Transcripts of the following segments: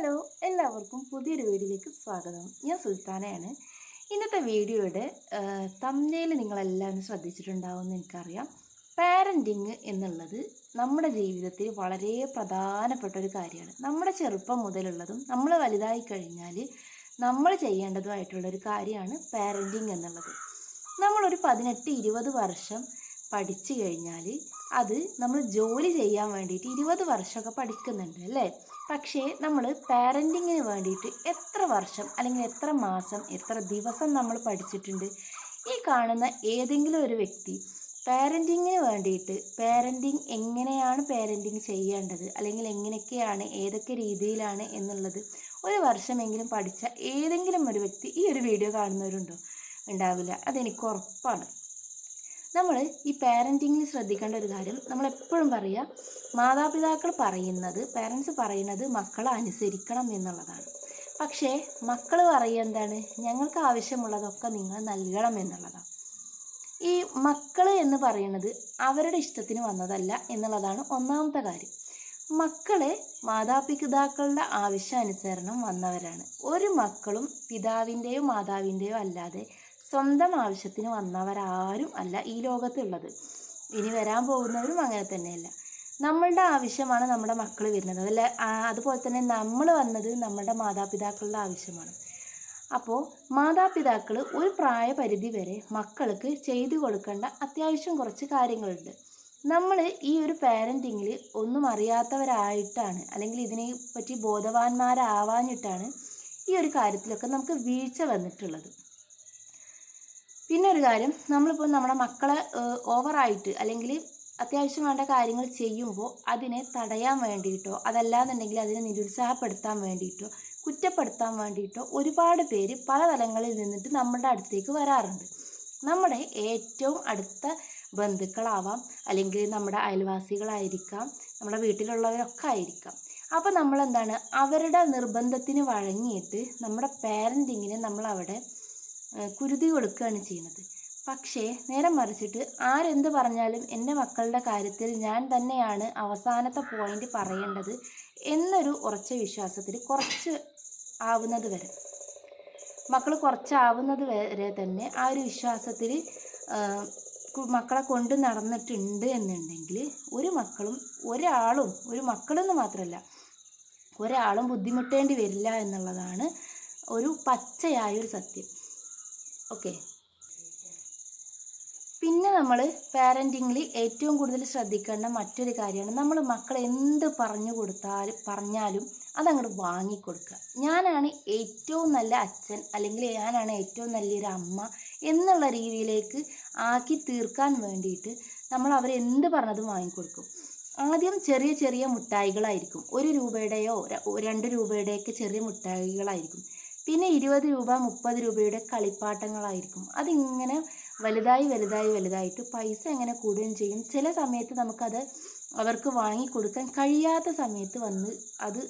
Hello എല്ലാവർക്കും പുതിയൊരു വീഡിയോയിലേക്ക് സ്വാഗതം. ഞാൻ സുൽത്താനയാണ്. ഇന്നത്തെ വീഡിയോയുടെ തമ്മയിൽ നിങ്ങളെല്ലാവരും ശ്രദ്ധിച്ചിട്ടുണ്ടാവുമെന്ന് എനിക്കറിയാം. പാരന്റിങ് എന്നുള്ളത് നമ്മുടെ ജീവിതത്തിൽ വളരെ പ്രധാനപ്പെട്ട ഒരു കാര്യമാണ്. നമ്മുടെ ചെറുപ്പം മുതലുള്ളതും നമ്മൾ വലുതായി കഴിഞ്ഞാൽ നമ്മൾ ചെയ്യേണ്ടതുമായിട്ടുള്ളൊരു കാര്യമാണ് പാരന്റിങ് എന്നുള്ളത്. നമ്മളൊരു പതിനെട്ട് ഇരുപത് വർഷം പഠിച്ചു കഴിഞ്ഞാൽ അത് നമ്മൾ ജോലി ചെയ്യാൻ വേണ്ടിയിട്ട് ഇരുപത് വർഷമൊക്കെ പഠിക്കുന്നുണ്ട് അല്ലേ? പക്ഷേ നമ്മൾ പാരന്റിങ്ങിന് വേണ്ടിയിട്ട് എത്ര വർഷം അല്ലെങ്കിൽ എത്ര മാസം എത്ര ദിവസം നമ്മൾ പഠിച്ചിട്ടുണ്ട്? ഈ കാണുന്ന ഏതെങ്കിലും ഒരു വ്യക്തി പാരന്റിങ്ങിന് വേണ്ടിയിട്ട് പാരന്റിങ് എങ്ങനെയാണ് പാരന്റിങ് ചെയ്യേണ്ടത്? അല്ലെങ്കിൽ എങ്ങനെയൊക്കെയാണ് ഏതൊക്കെ രീതിയിലാണ് എന്നുള്ളത് ഒരു വർഷമെങ്കിലും പഠിച്ച ഏതെങ്കിലും ഒരു വ്യക്തി ഈ ഒരു വീഡിയോ കാണുന്നവരുണ്ടോ? ഉണ്ടാവില്ല. അതെനിക്ക് ഉറപ്പാണ്. നമ്മൾ ഈ പാരന്റിങ്ങിൽ ശ്രദ്ധിക്കേണ്ട ഒരു കാര്യം നമ്മൾ എപ്പോഴും പറയുക മാതാപിതാക്കൾ പറയുന്നത് പാരൻസ് പറയുന്നത് മക്കളെ അനുസരിക്കണം എന്നുള്ളതാണ്. പക്ഷേ മക്കൾ പറയുക എന്താണ്? ഞങ്ങൾക്ക് ആവശ്യമുള്ളതൊക്കെ നിങ്ങൾ നൽകണം എന്നുള്ളതാണ്. ഈ മക്കൾ എന്ന് പറയുന്നത് അവരുടെ ഇഷ്ടത്തിന് വന്നതല്ല എന്നുള്ളതാണ് ഒന്നാമത്തെ കാര്യം. മക്കളെ മാതാപിതാക്കളുടെ ആവശ്യാനുസരണം വന്നവരാണ്. ഒരു മക്കളും പിതാവിന്റെയോ മാതാവിന്റെയോ അല്ലാതെ സ്വന്തം ആവശ്യത്തിന് വന്നവരാരും അല്ല ഈ ലോകത്തുള്ളത്. ഇനി വരാൻ പോകുന്നവരും അങ്ങനെ തന്നെയല്ല. നമ്മളുടെ ആവശ്യമാണ് നമ്മുടെ മക്കൾ വരുന്നത്. അതല്ല അതുപോലെ തന്നെ നമ്മൾ വന്നത് നമ്മുടെ മാതാപിതാക്കളുടെ ആവശ്യമാണ്. അപ്പോൾ മാതാപിതാക്കൾ ഒരു പ്രായപരിധി വരെ മക്കൾക്ക് ചെയ്തു കൊടുക്കേണ്ട അത്യാവശ്യം കുറച്ച് കാര്യങ്ങളുണ്ട്. നമ്മൾ ഈ ഒരു പാരന്റിങ്ങിൽ ഒന്നും അറിയാത്തവരായിട്ടാണ് അല്ലെങ്കിൽ ഇതിനെ പറ്റി ബോധവാന്മാരാവാഞ്ഞിട്ടാണ് ഈ ഒരു കാര്യത്തിലൊക്കെ നമുക്ക് വീഴ്ച വന്നിട്ടുള്ളത്. പിന്നെ ഒരു കാര്യം നമ്മളിപ്പോൾ നമ്മുടെ മക്കളെ ഓവറായിട്ട് അല്ലെങ്കിൽ അത്യാവശ്യം വേണ്ട കാര്യങ്ങൾ ചെയ്യുമ്പോൾ അതിനെ തടയാൻ വേണ്ടിയിട്ടോ അതല്ലാന്നുണ്ടെങ്കിൽ അതിനെ നിരുത്സാഹപ്പെടുത്താൻ വേണ്ടിയിട്ടോ കുറ്റപ്പെടുത്താൻ വേണ്ടിയിട്ടോ ഒരുപാട് പേര് പല തലങ്ങളിൽ നിന്നിട്ട് നമ്മുടെ അടുത്തേക്ക് വരാറുണ്ട്. നമ്മുടെ ഏറ്റവും അടുത്ത ബന്ധുക്കളാവാം അല്ലെങ്കിൽ നമ്മുടെ അയൽവാസികളായിരിക്കാം നമ്മുടെ വീട്ടിലുള്ളവരൊക്കെ ആയിരിക്കാം. അപ്പോൾ നമ്മളെന്താണ്? അവരുടെ നിർബന്ധത്തിന് വഴങ്ങിയിട്ട് നമ്മുടെ പാരന്റിങ്ങിനെ നമ്മൾ അവിടെ കുരുതി കൊടുക്കുകയാണ് ചെയ്യുന്നത്. പക്ഷേ നേരം മറിച്ചിട്ട് ആരെന്ത് പറഞ്ഞാലും എന്റെ മക്കളുടെ കാര്യത്തിൽ ഞാൻ തന്നെയാണ് അവസാനത്തെ പോയിന്റ് പറയേണ്ടത് എന്നൊരു ഉറച്ച വിശ്വാസത്തിൽ കുറച്ച് ആവുന്നത് വരെ. മക്കൾ കുറച്ചാവുന്നത് വരെ തന്നെ ആ ഒരു വിശ്വാസത്തിൽ മക്കളെ കൊണ്ട് നടന്നിട്ടുണ്ട് എന്നുണ്ടെങ്കിൽ ഒരു മക്കളും ഒരാളും ഒരു മക്കളെന്ന് മാത്രമല്ല ഒരാളും ബുദ്ധിമുട്ടേണ്ടി വരില്ല എന്നുള്ളതാണ് ഒരു പച്ചയായൊരു സത്യം. ഓക്കെ. പിന്നെ നമ്മൾ പാരന്റിങ്ങിൽ ഏറ്റവും കൂടുതൽ ശ്രദ്ധിക്കേണ്ട മറ്റൊരു കാര്യമാണ് നമ്മൾ മക്കൾ എന്ത് പറഞ്ഞു കൊടുത്താൽ പറഞ്ഞാലും അതങ്ങോട്ട് വാങ്ങിക്കൊടുക്കുക ഞാനാണ് ഏറ്റവും നല്ല അച്ഛൻ അല്ലെങ്കിൽ ഞാനാണ് ഏറ്റവും നല്ലൊരു അമ്മ എന്നുള്ള രീതിയിലേക്ക് ആക്കി തീർക്കാൻ വേണ്ടിയിട്ട് നമ്മൾ അവരെന്ത് പറഞ്ഞതും വാങ്ങിക്കൊടുക്കും. ആദ്യം ചെറിയ ചെറിയ മുട്ടായികളായിരിക്കും. ഒരു രൂപയുടെയോ രണ്ട് രൂപയുടെയൊക്കെ ചെറിയ മുട്ടായികളായിരിക്കും. പിന്നെ ഇരുപത് രൂപ മുപ്പത് രൂപയുടെ കളിപ്പാട്ടങ്ങളായിരിക്കും. അതിങ്ങനെ വലുതായി വലുതായി വലുതായിട്ട് പൈസ എങ്ങനെ കൂടുകയും ചെയ്യും? ചില സമയത്ത് നമുക്കത് അവർക്ക് വാങ്ങിക്കൊടുക്കാൻ കഴിയാത്ത സമയത്ത് വന്ന് അത്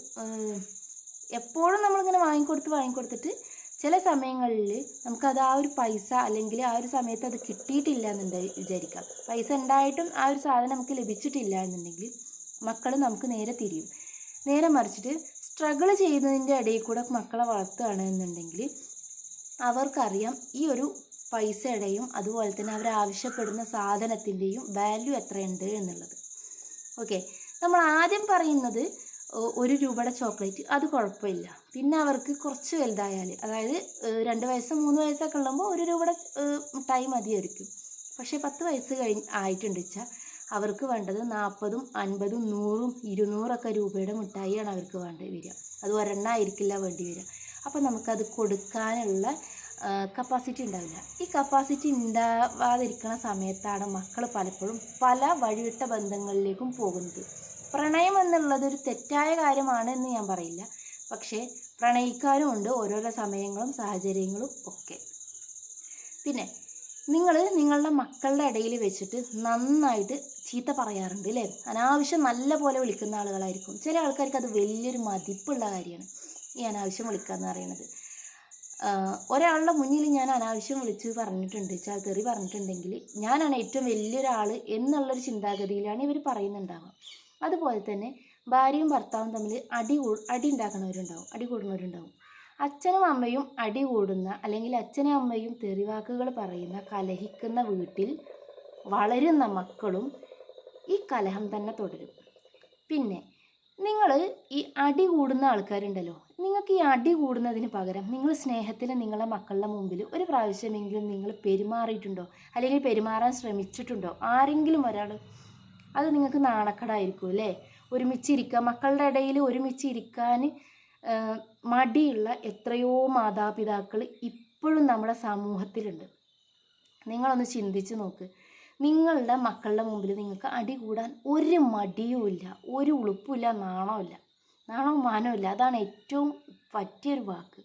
എപ്പോഴും നമ്മളിങ്ങനെ വാങ്ങിക്കൊടുത്ത് വാങ്ങിക്കൊടുത്തിട്ട് ചില സമയങ്ങളിൽ നമുക്കത് ആ ഒരു പൈസ അല്ലെങ്കിൽ ആ ഒരു സമയത്ത് അത് കിട്ടിയിട്ടില്ല എന്നുണ്ട് വിചാരിക്കാം. പൈസ ഉണ്ടായിട്ടും ആ ഒരു സാധനം നമുക്ക് ലഭിച്ചിട്ടില്ല എന്നുണ്ടെങ്കിൽ മക്കൾ നമുക്ക് നേരെ തിരിയും. നേരെ മറിച്ചിട്ട് സ്ട്രഗിൾ ചെയ്യുന്നതിന്റെ ഇടയിൽ കൂടെ മക്കളെ വളർത്തുകയാണ് എന്നുണ്ടെങ്കിൽ അവർക്കറിയാം ഈ ഒരു പൈസയുടെയും അതുപോലെ തന്നെ അവർ ആവശ്യപ്പെടുന്ന സാധനത്തിന്റെയും വാല്യൂ എത്രയുണ്ട് എന്നുള്ളത്. ഓക്കെ നമ്മൾ ആദ്യം പറയുന്നത് ഒരു രൂപയുടെ ചോക്ലേറ്റ്. അത് കുഴപ്പമില്ല. പിന്നെ അവർക്ക് കുറച്ച് വലുതായാൽ അതായത് രണ്ട് വയസ്സ് മൂന്ന് വയസ്സൊക്കെ ഉള്ളുമ്പോൾ ഒരു രൂപയുടെ മിഠായി മതിയായിരിക്കും. പക്ഷേ പത്ത് വയസ്സ് കഴിഞ്ഞ് ആയിട്ടുണ്ട് വെച്ചാൽ അവർക്ക് വേണ്ടത് നാൽപ്പതും അൻപതും നൂറും ഇരുന്നൂറൊക്കെ രൂപയുടെ മിഠായിയാണ് അവർക്ക് വേണ്ടി വരിക. അത് ഒരെണ്ണമായിരിക്കില്ല വേണ്ടി വരിക. അപ്പോൾ നമുക്കത് കൊടുക്കാനുള്ള കപ്പാസിറ്റി ഉണ്ടാവില്ല. ഈ കപ്പാസിറ്റി ഉണ്ടാവാതിരിക്കുന്ന സമയത്താണ് മക്കൾ പലപ്പോഴും പല വഴിവിട്ട ബന്ധങ്ങളിലേക്കും പോകുന്നത്. പ്രണയം എന്നുള്ളത് ഒരു തെറ്റായ കാര്യമാണ് എന്ന് ഞാൻ പറയില്ല. പക്ഷേ പ്രണയിക്കാനുമുണ്ട് ഓരോരോ സമയങ്ങളും സാഹചര്യങ്ങളും ഒക്കെ. പിന്നെ നിങ്ങൾ നിങ്ങളുടെ മക്കളുടെ ഇടയിൽ വെച്ചിട്ട് നന്നായിട്ട് ചീത്ത പറയാറുണ്ട് അല്ലേ അനാവശ്യം നല്ല പോലെ വിളിക്കുന്ന ആളുകളായിരിക്കും. ചില ആൾക്കാർക്ക് അത് വലിയൊരു മതിപ്പുള്ള കാര്യമാണ് ഈ അനാവശ്യം വിളിക്കുക എന്ന് പറയുന്നത്. ഒരാളുടെ മുന്നിൽ ഞാൻ അനാവശ്യം വിളിച്ച് പറഞ്ഞിട്ടുണ്ട് തെറി പറഞ്ഞിട്ടുണ്ടെങ്കിൽ ഞാനാണ് ഏറ്റവും വലിയൊരാൾ എന്നുള്ളൊരു ചിന്താഗതിയിലാണ് ഇവർ പറയുന്നുണ്ടാവുക. അതുപോലെ തന്നെ ഭാര്യയും ഭർത്താവും തമ്മിൽ അടി അടി ഉണ്ടാക്കുന്നവരുണ്ടാവും അടി കൂടുന്നവരുണ്ടാവും. അച്ഛനും അമ്മയും അടി കൂടുന്ന അല്ലെങ്കിൽ അച്ഛനും അമ്മയും തെറിവാക്കുകൾ പറയുന്ന കലഹിക്കുന്ന വീട്ടിൽ വളരുന്ന മക്കളും ഈ കലഹം തന്നെ തുടരും. പിന്നെ നിങ്ങൾ ഈ അടി കൂടുന്ന ആൾക്കാരുണ്ടല്ലോ നിങ്ങൾക്ക് ഈ അടി കൂടുന്നതിന് പകരം നിങ്ങൾ സ്നേഹത്തിൽ നിങ്ങളെ മക്കളുടെ മുമ്പിൽ ഒരു പ്രാവശ്യമെങ്കിലും നിങ്ങൾ പെരുമാറിയിട്ടുണ്ടോ? അല്ലെങ്കിൽ പെരുമാറാൻ ശ്രമിച്ചിട്ടുണ്ടോ? ആരെങ്കിലും ഒരാൾ അത് നിങ്ങൾക്ക് നാണക്കടായിരിക്കും അല്ലേ? ഒരുമിച്ചിരിക്കുക മക്കളുടെ ഇടയിൽ ഒരുമിച്ചിരിക്കാൻ മടിയുള്ള എത്രയോ മാതാപിതാക്കൾ ഇപ്പോഴും നമ്മുടെ സമൂഹത്തിലുണ്ട്. നിങ്ങളൊന്ന് ചിന്തിച്ച് നോക്ക്. നിങ്ങളുടെ മക്കളുടെ മുമ്പിൽ നിങ്ങൾക്ക് അടി കൂടാൻ ഒരു മടിയുമില്ല ഒരു ഉളുപ്പുമില്ല നാണമില്ല നാണവും മാനവും അതാണ് ഏറ്റവും പറ്റിയൊരു വാക്ക്.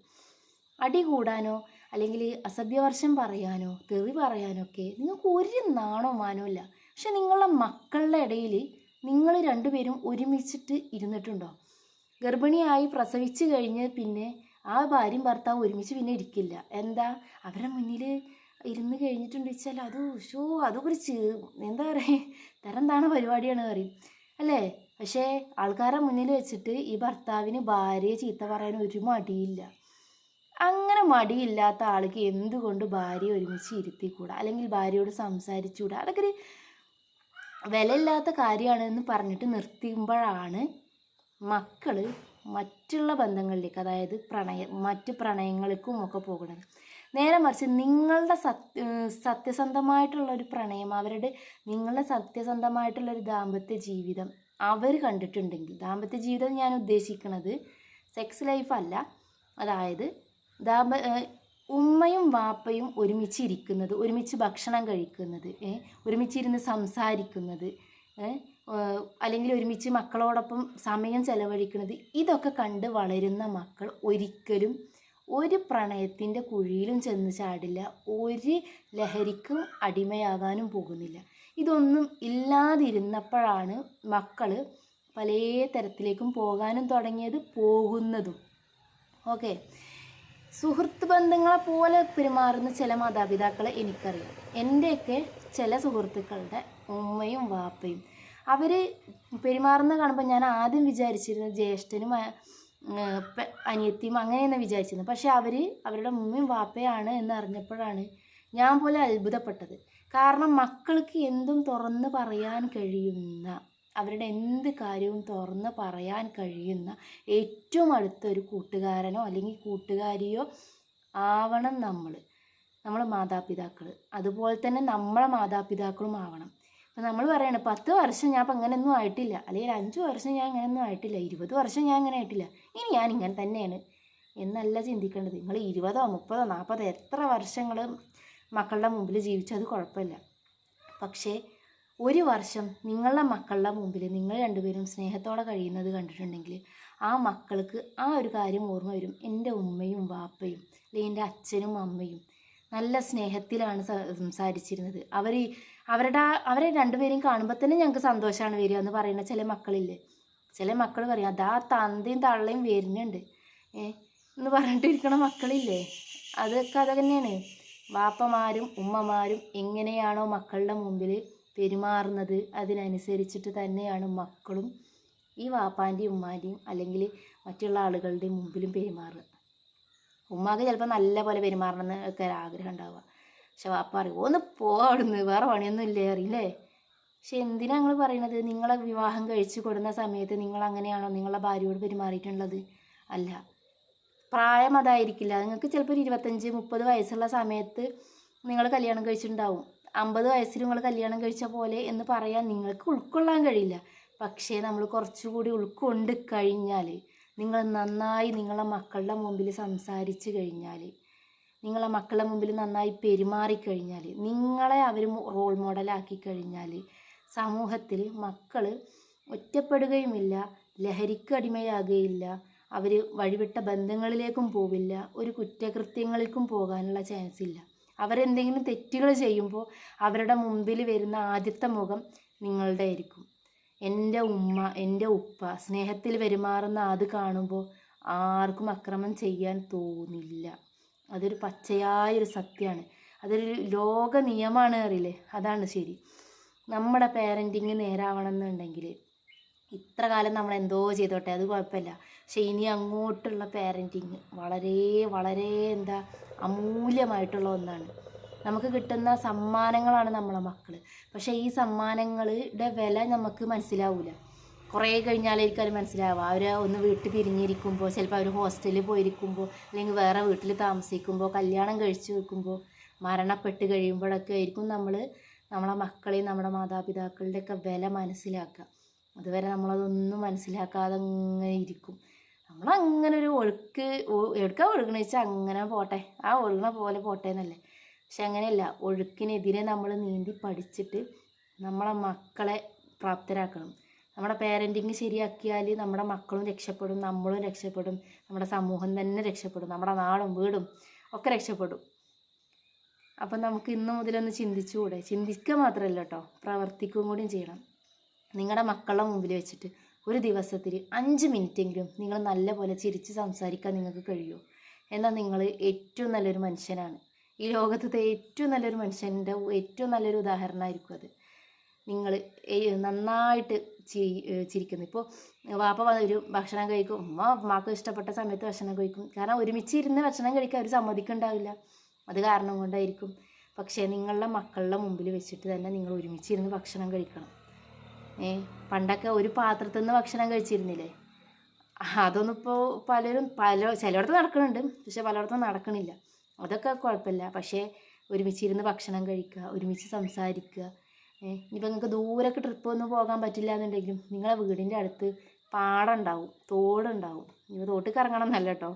അടി കൂടാനോ അല്ലെങ്കിൽ അസഭ്യവർഷം പറയാനോ തെറി പറയാനോ ഒക്കെ നിങ്ങൾക്ക് ഒരു നാണവും മാനവും ഇല്ല പക്ഷെ നിങ്ങളുടെ മക്കളുടെ ഇടയിൽ നിങ്ങൾ രണ്ടുപേരും ഒരുമിച്ചിട്ട് ഇരുന്നിട്ടുണ്ടോ? ഗർഭിണിയായി പ്രസവിച്ച് കഴിഞ്ഞ് പിന്നെ ആ ഭാര്യയും ഭർത്താവും ഒരുമിച്ച് പിന്നെ ഇരിക്കില്ല. എന്താ? അവരുടെ മുന്നിൽ ഇരുന്ന് കഴിഞ്ഞിട്ടുണ്ട് വെച്ചാൽ അത് ഷോ അതൊരു എന്താ പറയുക തരം താണ പരിപാടിയാണ് പറയും. അല്ലേ? പക്ഷേ ആൾക്കാരെ മുന്നിൽ വെച്ചിട്ട് ഈ ഭർത്താവിന് ഭാര്യയെ ചീത്ത പറയാൻ ഒരു മടിയില്ല. അങ്ങനെ മടിയില്ലാത്ത ആൾക്ക് എന്തുകൊണ്ട് ഭാര്യ ഒരുമിച്ച് ഇരുത്തിക്കൂടാ? അല്ലെങ്കിൽ ഭാര്യയോട് സംസാരിച്ചുകൂടാ? അതൊക്കെ ഒരു വിലയില്ലാത്ത കാര്യമാണെന്ന് പറഞ്ഞിട്ട് നിർത്തുമ്പോഴാണ് മക്കൾ മറ്റുള്ള ബന്ധങ്ങളിലേക്ക് അതായത് പ്രണയ മറ്റ് പ്രണയങ്ങൾക്കും ഒക്കെ പോകുന്നത്. നേരെ മറിച്ച് നിങ്ങളുടെ സത്യ ഒരു പ്രണയം അവരുടെ നിങ്ങളുടെ സത്യസന്ധമായിട്ടുള്ള ഒരു ദാമ്പത്യ ജീവിതം അവർ കണ്ടിട്ടുണ്ടെങ്കിൽ ദാമ്പത്യ ജീവിതം ഞാൻ ഉദ്ദേശിക്കുന്നത് സെക്സ് ലൈഫ് അല്ല. അതായത് ദാമ്പ ഉമ്മയും വാപ്പയും ഒരുമിച്ച് ഇരിക്കുന്നത് ഒരുമിച്ച് ഭക്ഷണം കഴിക്കുന്നത് ഒരുമിച്ചിരുന്ന് സംസാരിക്കുന്നത് അല്ലെങ്കിൽ ഒരുമിച്ച് മക്കളോടൊപ്പം സമയം ചെലവഴിക്കുന്നത് ഇതൊക്കെ കണ്ട് വളരുന്ന മക്കൾ ഒരിക്കലും ഒരു പ്രണയത്തിന്റെ കുഴിയിലും ചെന്ന് ചാടില്ല. ഒരു ലഹരിക്കും അടിമയാകാനും പോകുന്നില്ല. ഇതൊന്നും ഇല്ലാതിരുന്നപ്പോഴാണ് മക്കൾ പല തരത്തിലേക്കും പോകാനും തുടങ്ങിയത് പോകുന്നതും. ഓക്കെ. സുഹൃത്ത് ബന്ധങ്ങളെ പോലെ പെരുമാറുന്ന ചില മാതാപിതാക്കളെ എനിക്കറിയാം. എന്റെയൊക്കെ ചില സുഹൃത്തുക്കളുടെ ഉമ്മയും വാപ്പയും. അവർ പെരുമാറുന്ന കാണുമ്പോൾ ഞാൻ ആദ്യം വിചാരിച്ചിരുന്നത് ജ്യേഷ്ഠനും അനിയത്തിയും അങ്ങനെയെന്ന് വിചാരിച്ചിരുന്നു പക്ഷെ അവർ അവരുടെ ഉമ്മയും വാപ്പയാണ് എന്ന് അറിഞ്ഞപ്പോഴാണ് ഞാൻ പോലെ അത്ഭുതപ്പെട്ടത്. കാരണം മക്കൾക്ക് എന്തും തുറന്ന് പറയാൻ കഴിയുന്ന അവരുടെ എന്ത് കാര്യവും തുറന്ന് പറയാൻ കഴിയുന്ന ഏറ്റവും അടുത്തൊരു കൂട്ടുകാരനോ അല്ലെങ്കിൽ കൂട്ടുകാരിയോ ആവണം നമ്മൾ നമ്മൾ മാതാപിതാക്കൾ അതുപോലെ തന്നെ നമ്മളെ മാതാപിതാക്കളും ആവണം. ഇപ്പം നമ്മൾ പറയണം പത്ത് വർഷം ഞാൻ അപ്പം അങ്ങനെയൊന്നും ആയിട്ടില്ല. അല്ലെങ്കിൽ അഞ്ച് വർഷം ഞാൻ അങ്ങനെയൊന്നും ആയിട്ടില്ല. ഇരുപത് വർഷം ഞാൻ അങ്ങനെ ആയിട്ടില്ല. ഇനി ഞാൻ ഇങ്ങനെ തന്നെയാണ്. എന്നല്ല ചിന്തിക്കേണ്ടത്. നിങ്ങൾ ഇരുപതോ മുപ്പതോ നാൽപ്പതോ എത്ര വർഷങ്ങൾ മക്കളുടെ മുമ്പിൽ ജീവിച്ചത് കുഴപ്പമില്ല. പക്ഷേ ഒരു വർഷം നിങ്ങളുടെ മക്കളുടെ മുമ്പിൽ നിങ്ങൾ രണ്ടുപേരും സ്നേഹത്തോടെ കഴിയുന്നത് കണ്ടിട്ടുണ്ടെങ്കിൽ ആ മക്കൾക്ക് ആ ഒരു കാര്യം ഓർമ്മ വരും. എന്റെ ഉമ്മയും വാപ്പയും അല്ലെങ്കിൽ എന്റെ അച്ഛനും അമ്മയും നല്ല സ്നേഹത്തിലാണ് സംസാരിച്ചിരുന്നത്. അവർ അവരുടെ അവരെ രണ്ടുപേരെയും കാണുമ്പോൾ തന്നെ ഞങ്ങൾക്ക് സന്തോഷമാണ് വരിക എന്ന് പറയുന്ന ചില മക്കളില്ലേ? ചില മക്കൾ പറയും അതാ തന്തയും തള്ളയും വരുന്നുണ്ട്. ഏ എന്ന് പറഞ്ഞിട്ടിരിക്കണ മക്കളില്ലേ? അതൊക്കെ അത് തന്നെയാണ്. വാപ്പമാരും ഉമ്മമാരും എങ്ങനെയാണോ മക്കളുടെ മുമ്പിൽ പെരുമാറുന്നത് അതിനനുസരിച്ചിട്ട് തന്നെയാണ് മക്കളും ഈ വാപ്പാന്റെയും ഉമ്മാന്റെയും അല്ലെങ്കിൽ മറ്റുള്ള ആളുകളുടെയും മുമ്പിലും പെരുമാറുക. ഉമ്മാക്ക് ചിലപ്പോൾ നല്ല പോലെ പെരുമാറണം എന്നൊക്കെ ആഗ്രഹം ഉണ്ടാവുക. പക്ഷെ വാപ്പ ഒന്ന് പോവാ അവിടുന്ന് വേറെ പണിയൊന്നും ഇല്ലേ? അറിയില്ലേ പക്ഷെ എന്തിനാ നിങ്ങൾ പറയണത്? നിങ്ങളെ വിവാഹം കഴിച്ചു കൊടുന്ന സമയത്ത് നിങ്ങൾ അങ്ങനെയാണോ നിങ്ങളെ ഭാര്യയോട് പെരുമാറിയിട്ടുള്ളത്? അല്ല പ്രായം അതായിരിക്കില്ല. നിങ്ങൾക്ക് ചിലപ്പോൾ ഒരു ഇരുപത്തഞ്ച് മുപ്പത് വയസ്സുള്ള സമയത്ത് നിങ്ങൾ കല്യാണം കഴിച്ചിട്ടുണ്ടാവും. അമ്പത് വയസ്സിൽ നിങ്ങൾ കല്യാണം കഴിച്ച പോലെ എന്ന് പറയാൻ നിങ്ങൾക്ക് ഉൾക്കൊള്ളാൻ കഴിയില്ല. പക്ഷേ നമ്മൾ കുറച്ചുകൂടി ഉൾക്കൊണ്ട് കഴിഞ്ഞാൽ നിങ്ങൾ നന്നായി നിങ്ങളെ മക്കളുടെ മുമ്പിൽ സംസാരിച്ച് കഴിഞ്ഞാൽ നിങ്ങളെ മക്കളുടെ മുമ്പിൽ നന്നായി പെരുമാറിക്കഴിഞ്ഞാൽ നിങ്ങളെ അവർ റോൾ മോഡലാക്കി കഴിഞ്ഞാൽ സമൂഹത്തിൽ മക്കൾ ഒറ്റപ്പെടുകയുമില്ല ലഹരിക്ക് അടിമയാകുകയില്ല അവർ വഴിവിട്ട ബന്ധങ്ങളിലേക്കും പോവില്ല ഒരു കുറ്റകൃത്യങ്ങളിലേക്കും പോകാനുള്ള ചാൻസ് ഇല്ല. അവരെന്തെങ്കിലും തെറ്റുകൾ ചെയ്യുമ്പോൾ അവരുടെ മുമ്പിൽ വരുന്ന ആദ്യത്തെ മുഖം നിങ്ങളുടെ ആയിരിക്കും. എന്റെ ഉമ്മ എന്റെ ഉപ്പ സ്നേഹത്തിൽ പെരുമാറുന്ന അത് കാണുമ്പോൾ ആർക്കും അക്രമം ചെയ്യാൻ തോന്നില്ല. അതൊരു പച്ചയായൊരു സത്യമാണ്. അതൊരു ലോക നിയമമാണ് അറിയില്ലേ? അതാണ് ശരി. നമ്മുടെ പേരന്റിങ് നേരാവണം എന്നുണ്ടെങ്കിൽ ഇത്ര കാലം നമ്മൾ എന്തോ ചെയ്തോട്ടെ അത് കുഴപ്പമില്ല. പക്ഷെ ഇനി അങ്ങോട്ടുള്ള പേരന്റിങ് വളരെ വളരെ എന്താ അമൂല്യമായിട്ടുള്ള ഒന്നാണ്. നമുക്ക് കിട്ടുന്ന സമ്മാനങ്ങളാണ് നമ്മളെ മക്കൾ പക്ഷേ ഈ സമ്മാനങ്ങളുടെ വില നമുക്ക് മനസ്സിലാവില്ല കുറേ കഴിഞ്ഞാലായിരിക്കും അത് മനസ്സിലാവുക അവർ ഒന്ന് വീട്ടിൽ പിരിഞ്ഞിരിക്കുമ്പോൾ ചിലപ്പോൾ അവർ ഹോസ്റ്റലിൽ പോയിരിക്കുമ്പോൾ അല്ലെങ്കിൽ വേറെ വീട്ടിൽ താമസിക്കുമ്പോൾ കല്യാണം കഴിച്ചു വെക്കുമ്പോൾ മരണപ്പെട്ട് കഴിയുമ്പോഴൊക്കെ ആയിരിക്കും നമ്മൾ നമ്മളെ മക്കളെയും നമ്മുടെ മാതാപിതാക്കളുടെയൊക്കെ വില മനസ്സിലാക്കുക. അതുവരെ നമ്മളതൊന്നും മനസ്സിലാക്കാതെ അങ്ങനെ ഇരിക്കും. നമ്മളങ്ങനെ ഒരു ഒഴുക്ക് എടുക്കാൻ ഒഴുകണ വെച്ചാൽ അങ്ങനെ പോട്ടെ. ആ ഒഴുകണ പോലെ പോട്ടെ എന്നല്ലേ. പക്ഷെ അങ്ങനെയല്ല. ഒഴുക്കിനെതിരെ നമ്മൾ നീന്തി പഠിച്ചിട്ട് നമ്മളെ മക്കളെ പ്രാപ്തരാക്കണം. നമ്മുടെ പേരന്റിങ് ശരിയാക്കിയാൽ നമ്മുടെ മക്കളും രക്ഷപ്പെടും നമ്മളും രക്ഷപ്പെടും നമ്മുടെ സമൂഹം തന്നെ രക്ഷപ്പെടും നമ്മുടെ നാടും വീടും ഒക്കെ രക്ഷപ്പെടും. അപ്പം നമുക്ക് ഇന്ന് മുതലൊന്ന് ചിന്തിച്ചുകൂടെ? ചിന്തിക്കുക മാത്രമല്ല കേട്ടോ പ്രവർത്തിക്കുകയും കൂടിയും ചെയ്യണം. നിങ്ങളുടെ മക്കളുടെ മുമ്പിൽ വെച്ചിട്ട് ഒരു ദിവസത്തിൽ അഞ്ച് മിനിറ്റെങ്കിലും നിങ്ങൾ നല്ലപോലെ ചിരിച്ച് സംസാരിക്കാൻ നിങ്ങൾക്ക് കഴിയുമോ എന്നാൽ നിങ്ങൾ ഏറ്റവും നല്ലൊരു മനുഷ്യനാണ്. ഈ ലോകത്തെ ഏറ്റവും നല്ലൊരു മനുഷ്യന്റെ ഏറ്റവും നല്ലൊരു ഉദാഹരണമായിരിക്കും അത്. നിങ്ങൾ നന്നായിട്ട് ചിരി ചിരിക്കുന്നു. ഇപ്പോൾ വാപ്പ ഒരു ഭക്ഷണം കഴിക്കും. ഉമ്മ ഉമ്മാക്ക് ഇഷ്ടപ്പെട്ട സമയത്ത് ഭക്ഷണം കഴിക്കും. കാരണം ഒരുമിച്ച് ഇരുന്ന് ഭക്ഷണം കഴിക്കാൻ അവർ സമ്മതിക്കുന്നുണ്ടാവില്ല. അത് കാരണം കൊണ്ടായിരിക്കും. പക്ഷേ നിങ്ങളുടെ മക്കളുടെ മുമ്പിൽ വെച്ചിട്ട് തന്നെ നിങ്ങൾ ഒരുമിച്ച് ഇരുന്ന് ഭക്ഷണം കഴിക്കണം. ഏ പണ്ടൊക്കെ ഒരു പാത്രത്തിൽ നിന്ന് ഭക്ഷണം കഴിച്ചിരുന്നില്ലേ? അതൊന്നും പലരും പല ചിലയിടത്ത് നടക്കുന്നുണ്ട്. പക്ഷെ പലയിടത്തും നടക്കണില്ല. അതൊക്കെ കുഴപ്പമില്ല. പക്ഷേ ഒരുമിച്ചിരുന്ന് ഭക്ഷണം കഴിക്കുക ഒരുമിച്ച് സംസാരിക്കുക ഇനിയിപ്പോൾ നിങ്ങൾക്ക് ദൂരൊക്കെ ട്രിപ്പ് ഒന്നും പോകാൻ പറ്റില്ല എന്നുണ്ടെങ്കിലും നിങ്ങളെ വീടിന്റെ അടുത്ത് പാടം ഉണ്ടാവും തോടുണ്ടാവും. നിങ്ങൾ തോട്ടിൽ കറങ്ങണം എന്നല്ല കേട്ടോ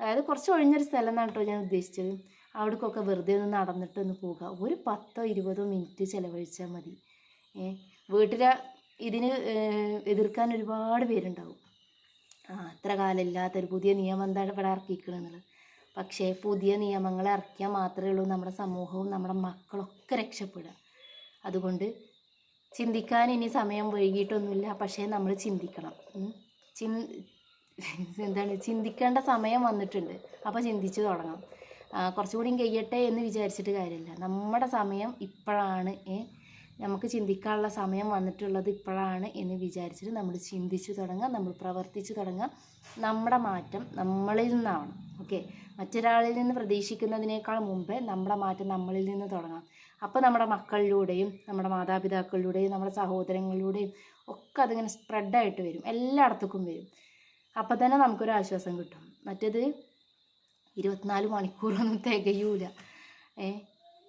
അതായത് കുറച്ച് ഒഴിഞ്ഞൊരു സ്ഥലം എന്നാണ് കേട്ടോ ഞാൻ ഉദ്ദേശിച്ചത്. അവിടേക്കൊക്കെ വെറുതെ ഒന്ന് നടന്നിട്ട് ഒന്ന് പോകുക ഒരു പത്തോ ഇരുപതോ മിനിറ്റ് ചിലവഴിച്ചാൽ മതി. ഏ വീട്ടിലെ ഇതിന് എതിർക്കാൻ ഒരുപാട് പേരുണ്ടാവും. ആ അത്ര കാലം ഇല്ലാത്തൊരു പുതിയ നിയമം എന്താണ് ഇവിടെ ഇറക്കിക്കണമെന്നുള്ളത് പക്ഷേ പുതിയ നിയമങ്ങൾ ഇറക്കിയാൽ മാത്രമേ ഉള്ളൂ നമ്മുടെ സമൂഹവും നമ്മുടെ മക്കളൊക്കെ രക്ഷപ്പെടുക. അതുകൊണ്ട് ചിന്തിക്കാൻ ഇനി സമയം വൈകിട്ടൊന്നുമില്ല പക്ഷേ നമ്മൾ ചിന്തിക്കണം. ചിൻ എന്താണ്? ചിന്തിക്കേണ്ട സമയം വന്നിട്ടുണ്ട്. അപ്പോൾ ചിന്തിച്ച് തുടങ്ങാം. കുറച്ചുകൂടി കഴിയട്ടെ എന്ന് വിചാരിച്ചിട്ട് കാര്യമില്ല. നമ്മുടെ സമയം ഇപ്പോഴാണ് നമുക്ക് ചിന്തിക്കാനുള്ള സമയം വന്നിട്ടുള്ളത് ഇപ്പോഴാണ് എന്ന് വിചാരിച്ചിട്ട് നമ്മൾ ചിന്തിച്ചു തുടങ്ങാം നമ്മൾ പ്രവർത്തിച്ചു തുടങ്ങാം. നമ്മുടെ മാറ്റം നമ്മളിൽ നിന്നാവണം. ഓക്കെ? മറ്റൊരാളിൽ നിന്ന് പ്രതീക്ഷിക്കുന്നതിനേക്കാൾ മുമ്പേ നമ്മുടെ മാറ്റം നമ്മളിൽ നിന്ന് തുടങ്ങാം. അപ്പോൾ നമ്മുടെ മക്കളിലൂടെയും നമ്മുടെ മാതാപിതാക്കളിലൂടെയും നമ്മുടെ സഹോദരങ്ങളിലൂടെയും ഒക്കെ അതിങ്ങനെ സ്പ്രെഡായിട്ട് വരും. എല്ലായിടത്തേക്കും വരും. അപ്പൊ തന്നെ നമുക്കൊരു ആശ്വാസം കിട്ടും. മറ്റേത് ഇരുപത്തിനാല് മണിക്കൂറൊന്നും തികയൂല. ഏ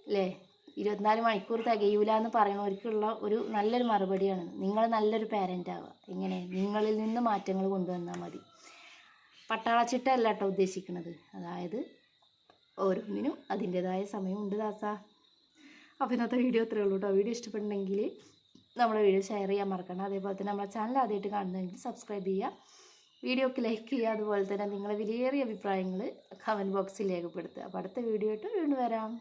അല്ലേ ഇരുപത്തിനാല് മണിക്കൂർ തികയൂല എന്ന് പറയുന്നവർക്കുള്ള ഒരു നല്ലൊരു മറുപടിയാണ്. നിങ്ങൾ നല്ലൊരു പാരന്റ് ആവുക. എങ്ങനെ? നിങ്ങളിൽ നിന്ന് മാറ്റങ്ങൾ കൊണ്ടുവന്നാൽ മതി. പട്ടാളച്ചിട്ടല്ല കേട്ടോ ഉദ്ദേശിക്കുന്നത്. അതായത് ഓരോന്നിനും അതിന്റെതായ സമയമുണ്ട് ദാസ. അപ്പോൾ ഇന്നത്തെ വീഡിയോ ഇത്രയേ ഉള്ളൂ കേട്ടോ. വീഡിയോ ഇഷ്ടപ്പെട്ടുണ്ടെങ്കിൽ നമ്മുടെ വീഡിയോ ഷെയർ ചെയ്യാൻ മറക്കണം അതേപോലെ തന്നെ നമ്മുടെ ചാനൽ ആദ്യമായിട്ട് കാണുന്നതെങ്കിൽ സബ്സ്ക്രൈബ് ചെയ്യുക. വീഡിയോക്ക് ലൈക്ക് ചെയ്യുക. അതുപോലെ തന്നെ നിങ്ങളെ വിലയേറിയ അഭിപ്രായങ്ങൾ കമന്റ് ബോക്സിൽ രേഖപ്പെടുത്തുക. അപ്പോൾ അടുത്ത വീഡിയോ ആയിട്ട് വീണ്ടും വരാം.